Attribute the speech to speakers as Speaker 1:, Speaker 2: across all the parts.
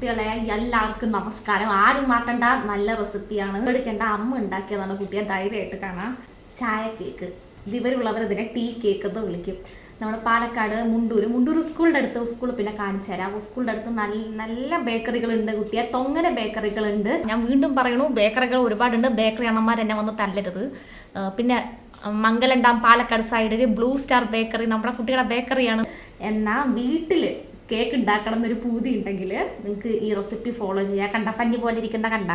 Speaker 1: കുട്ടികളെ എല്ലാവർക്കും നമസ്കാരം. ആരും മാറ്റണ്ട നല്ല റെസിപ്പിയാണ്. എടുക്കേണ്ട അമ്മ ഉണ്ടാക്കിയതാണ് കുട്ടിയെ ധൈര്യമായിട്ട് കാണാം. ചായ കേക്ക്. വിവരമുള്ളവർ ഇതിനെ ടീ കേക്ക് എന്ന് വിളിക്കും. നമ്മൾ പാലക്കാട് മുണ്ടൂർ മുണ്ടൂർ സ്കൂളിന്റെ അടുത്ത് സ്കൂൾ പിന്നെ കാണിച്ചു തരാം. സ്കൂളിന്റെ അടുത്ത് നല്ല നല്ല ബേക്കറികളുണ്ട് കുട്ടിയെ. തൊങ്ങന ബേക്കറികളുണ്ട്. ഞാൻ വീണ്ടും പറയണു ബേക്കറികൾ ഒരുപാടുണ്ട്. ബേക്കറി അണ്ണന്മാർ എന്നെ വന്ന് തല്ലരുത്. പിന്നെ മംഗലം ഡാം പാലക്കാട് സൈഡിൽ ബ്ലൂ സ്റ്റാർ ബേക്കറി നമ്മുടെ കുട്ടികളുടെ ബേക്കറിയാണ് എന്നാൽ വീട്ടിൽ കേക്ക് ഉണ്ടാക്കണം എന്നൊരു പൂതി ഉണ്ടെങ്കിൽ നിങ്ങൾക്ക് ഈ റെസിപ്പി ഫോളോ ചെയ്യാ. കണ്ട പഞ്ഞി പോലെ ഇരിക്കുന്ന കണ്ട?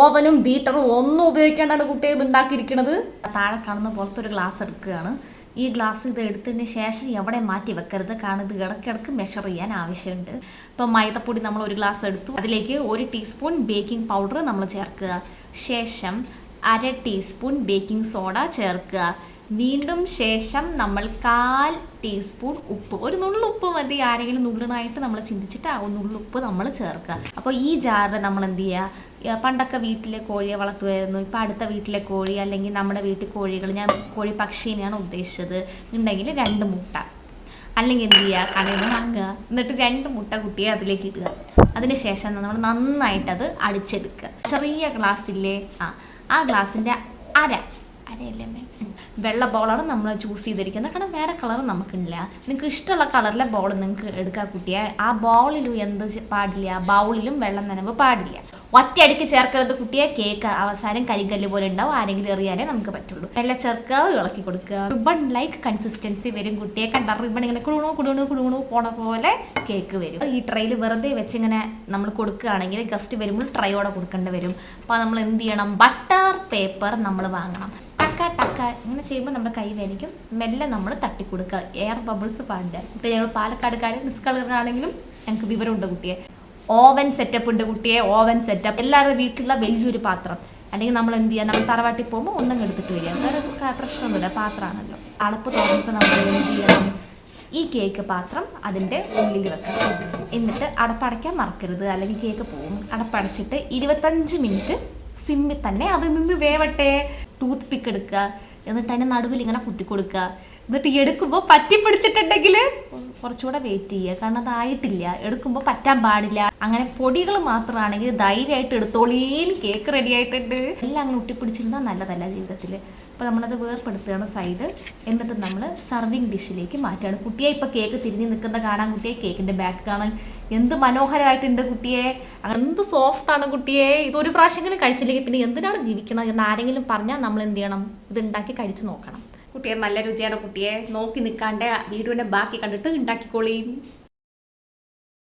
Speaker 1: ഓവനും ബീറ്ററും ഒന്നും ഉപയോഗിക്കാണ്ടാണ് കുട്ടി ഇത് ഉണ്ടാക്കിയിരിക്കുന്നത് താഴെ കാണുന്ന പോലത്തെ ഒരു ഗ്ലാസ് എടുക്കുകയാണ്. ഈ ഗ്ലാസ് ഇത് എടുത്തതിന് ശേഷം എവിടെ മാറ്റി വെക്കരുത്? കാരണം ഇത് ഇടയ്ക്കിടക്ക് മെഷർ ചെയ്യാൻ ആവശ്യമുണ്ട്. ഇപ്പം മൈദപ്പൊടി നമ്മൾ ഒരു ഗ്ലാസ് എടുത്തു. അതിലേക്ക് ഒരു ടീസ്പൂൺ ബേക്കിംഗ് പൗഡർ നമ്മൾ ചേർക്കുക. ശേഷം അര ടീസ്പൂൺ ബേക്കിംഗ് സോഡ ചേർക്കുക. വീണ്ടും ശേഷം നമ്മൾ കാൽ ടീസ്പൂൺ ഉപ്പ്. ഒരു നുള്ളുപ്പ് മതി ആരെങ്കിലും നുള്ളിനായിട്ട് നമ്മൾ ചിന്തിച്ചിട്ട് ആ നുള്ളുപ്പ് നമ്മൾ ചേർക്കുക അപ്പോൾ ഈ ജാറിൽ നമ്മൾ എന്ത് ചെയ്യുക പണ്ടൊക്കെ വീട്ടിലെ കോഴിയെ വളർത്തുമായിരുന്നു ഇപ്പോൾ അടുത്ത വീട്ടിലെ കോഴി അല്ലെങ്കിൽ നമ്മുടെ വീട്ടിൽ കോഴികൾ ഞാൻ കോഴി പക്ഷീനെയാണ് ഉദ്ദേശിച്ചത്. ഉണ്ടെങ്കിൽ രണ്ട് മുട്ട. അല്ലെങ്കിൽ എന്ത് ചെയ്യുക കടയിൽ നിന്ന് വാങ്ങുക. എന്നിട്ട് രണ്ട് മുട്ട കുട്ടിയെ അതിലേക്ക് ഇടുക. അതിനുശേഷം നമ്മൾ നന്നായിട്ട് അത് അടിച്ചെടുക്കുക. ചെറിയ ഗ്ലാസ്സില്ലേ? ആ ആ ഗ്ലാസ്സിന്റെ അര. അരയല്ലേ? വെള്ള ബോളാണ് നമ്മൾ ചൂസ് ചെയ്തിരിക്കുന്നത്. കാരണം വേറെ കളർ നമുക്കില്ല. നിങ്ങൾക്ക് ഇഷ്ടമുള്ള കളറിലെ ബോൾ നിങ്ങൾക്ക് എടുക്കാൻ കുട്ടിയെ. ആ ബോളിലും എന്ത് പാടില്ല. ബൗളിലും വെള്ളം നനവ് പാടില്ല. ഒറ്റയടിക്ക് ചേർക്കരുത് കുട്ടിയെ. കേക്ക് അവസാനം കരിങ്കല്ല് പോലെ ഉണ്ടാവും. ആരെങ്കിലും എറിയാനേ നമുക്ക് പറ്റുള്ളൂ. എല്ലാം ചേർക്കുക ഇളക്കി കൊടുക്കുക. റിബൺ ലൈക്ക് കൺസിസ്റ്റൻസി വരും കുട്ടിയെ. കണ്ട റിബൺ ഇങ്ങനെ കുടുണു കുടുണു കുടുണു പോണ പോലെ കേക്ക് വരും. ഈ ട്രൈയിൽ വെറുതെ വെച്ച് ഇങ്ങനെ നമ്മൾ കൊടുക്കുകയാണെങ്കിൽ ഗസ്റ്റ് വരുമ്പോൾ ട്രൈയോടെ കൊടുക്കേണ്ടി വരും. അപ്പോൾ നമ്മൾ എന്ത് ചെയ്യണം? ബട്ടർ പേപ്പർ നമ്മൾ വാങ്ങണം. ടക്ക ടക്ക ഇങ്ങനെ ചെയ്യുമ്പോൾ നമ്മുടെ കൈ വേനിക്കും. മെല്ലെ നമ്മൾ തട്ടിക്കൊടുക്കുക. എയർ ബബിൾസ് പാടില്ല. ഇപ്പോൾ ഞങ്ങൾ പാലക്കാടുകാർ നിസ്കളറാണെങ്കിലും ഞങ്ങൾക്ക് വിവരമുണ്ട് കുട്ടിയെ. ഓവൻ സെറ്റപ്പ് ഉണ്ട് കുട്ടിയെ ഓവൻ സെറ്റപ്പ് എല്ലാവരുടെ വീട്ടിലുള്ള വലിയൊരു പാത്രം. അല്ലെങ്കിൽ നമ്മൾ എന്ത് ചെയ്യുക നമ്മൾ തറവാട്ടിൽ പോകുമ്പോൾ ഒന്നും എടുത്തിട്ട് വരിക. വേറെ പ്രശ്നമൊന്നുമില്ല പാത്രമാണല്ലോ അളപ്പ് തുറന്നിട്ട് നമ്മൾ എന്ത് ചെയ്യണം? ഈ കേക്ക് പാത്രം അതിന്റെ ഉള്ളിൽ വെക്കണം. എന്നിട്ട് അടപ്പടയ്ക്കാൻ മറക്കരുത്. അല്ലെങ്കിൽ കേക്ക് പോകും. അടപ്പടച്ചിട്ട് ഇരുപത്തഞ്ച് മിനിറ്റ് സിമ്മിൽ തന്നെ അതിൽ നിന്ന് വേവട്ടെ. ടൂത്ത് പിക്ക് എടുക്കുക എന്നിട്ട് അതിന്റെ നടുവിൽ ഇങ്ങനെ കുത്തി കൊടുക്കുക എന്നിട്ട് എടുക്കുമ്പോൾ പറ്റി പിടിച്ചിട്ടുണ്ടെങ്കിൽ കുറച്ചുകൂടെ വെയിറ്റ് ചെയ്യുക. കാരണം അതായിട്ടില്ല എടുക്കുമ്പോൾ പറ്റാൻ പാടില്ല. അങ്ങനെ പൊടികൾ മാത്രമാണെങ്കിൽ ധൈര്യമായിട്ട് എടുത്തോളീൻ. കേക്ക് റെഡി ആയിട്ടുണ്ട്. എല്ലാം അങ്ങനെ ഒട്ടിപ്പിടിച്ചിരുന്നാൽ നല്ലതല്ല ജീവിതത്തിൽ. അപ്പോൾ നമ്മളത് വേർപ്പെടുത്തുകയാണ് സൈഡ് എന്നിട്ട് നമ്മൾ സർവിങ് ഡിഷിലേക്ക് മാറ്റുകയാണ്. കുട്ടിയെ ഇപ്പോൾ കേക്ക് തിരിഞ്ഞ് നിൽക്കുന്ന കാണാൻ കുട്ടിയെ കേക്കിന്റെ ബാക്ക് കാണാൻ എന്ത് മനോഹരമായിട്ടുണ്ട് കുട്ടിയെ. എന്ത് സോഫ്റ്റാണ് കുട്ടിയെ. ഇതൊരു പ്രാവശ്യമെങ്കിലും കഴിച്ചില്ലെങ്കിൽ പിന്നെ എന്തിനാണ് ജീവിക്കണം എന്ന് ആരെങ്കിലും പറഞ്ഞാൽ നമ്മൾ എന്ത് ചെയ്യണം? ഇത് ഉണ്ടാക്കി കഴിച്ച് നോക്കണം. കുട്ടിയെ നല്ല രുചിയാണ് കുട്ടിയെ. നോക്കി നിൽക്കാണ്ട് വീഡിയോന്റെ ബാക്കി കണ്ടിട്ട് ഉണ്ടാക്കിക്കോളീം.